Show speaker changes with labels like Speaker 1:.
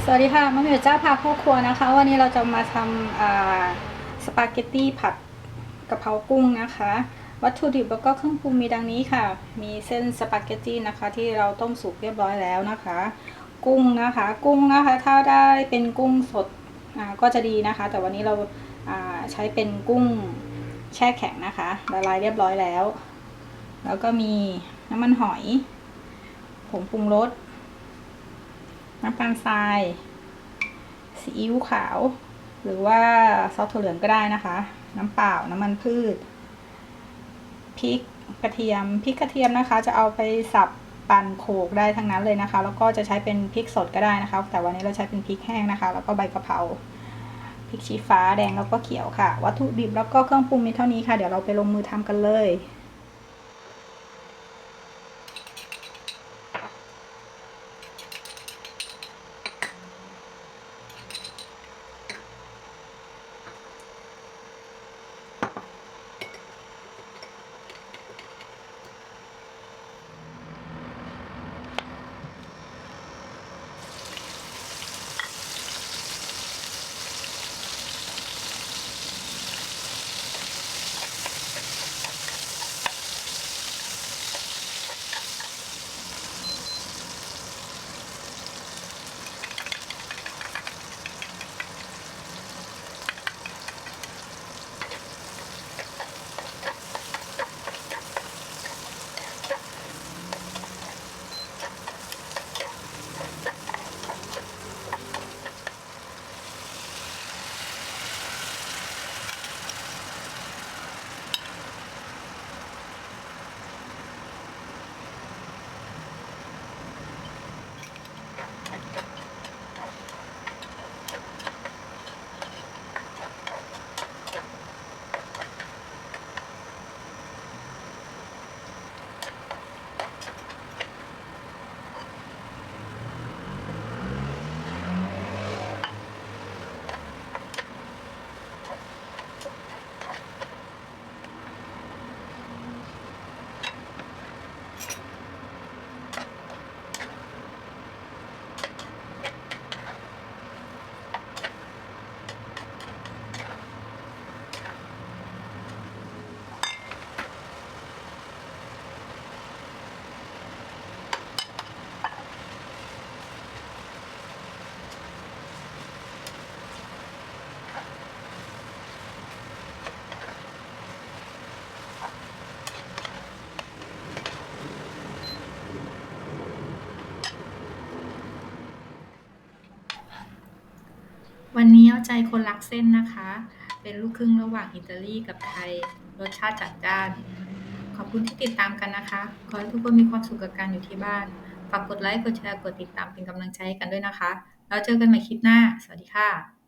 Speaker 1: สวัสดีค่ะมะเหมียวเจ้าพาครอบครัวนะคะ วันนี้เราจะมาทำสปาเกตตี้ผัดกะเพรากุ้งนะคะ วัตถุดิบแล้วก็เครื่องปรุงมีดังนี้ค่ะ มีเส้นสปาเกตตี้นะคะ ที่เราต้มสุกเรียบร้อยแล้วนะคะ กุ้งนะคะ กุ้งนะคะ ถ้าได้เป็นกุ้งสดก็จะดีนะคะ แต่วันนี้เราาใช้เป็นกุ้งแช่แข็งนะคะละลายเรียบร้อยแล้ว แล้วก็มีน้ำมันหอยผงปรุงรส น้ำตาลทรายซีอิ๊วขาว หรือว่าซอสถั่วเหลืองก็ได้นะคะ น้ำเปล่าน้ำมันพืชพริกกระเทียมพริกกระเทียมนะคะ จะเอาไปสับปั่นโขลกได้ทั้งนั้นเลยนะคะ แล้วก็จะใช้เป็นพริกสดก็ได้นะคะ แต่วันนี้เราใช้เป็นพริกแห้งนะคะ แล้วก็ใบกะเพราพริกชี้ฟ้าแดงแล้วก็เขียวค่ะ วัตถุดิบแล้วก็เครื่องปรุงมีเท่านี้ค่ะ เดี๋ยวเราไปลงมือทำกันเลย
Speaker 2: วันนี้เอาใจคนรักเส้นนะคะ เป็นลูกครึ่งระหว่างอิตาลีกับไทย รสชาติจัดจ้าน ขอบคุณที่ติดตามกันนะคะ ขอให้ทุกคนมีความสุขกับการอยู่ที่บ้าน ฝากกดไลค์ กดแชร์ กดติดตามเป็นกำลังใจให้กันด้วยนะคะ แล้วเจอกันใหม่คลิปหน้า สวัสดีค่ะ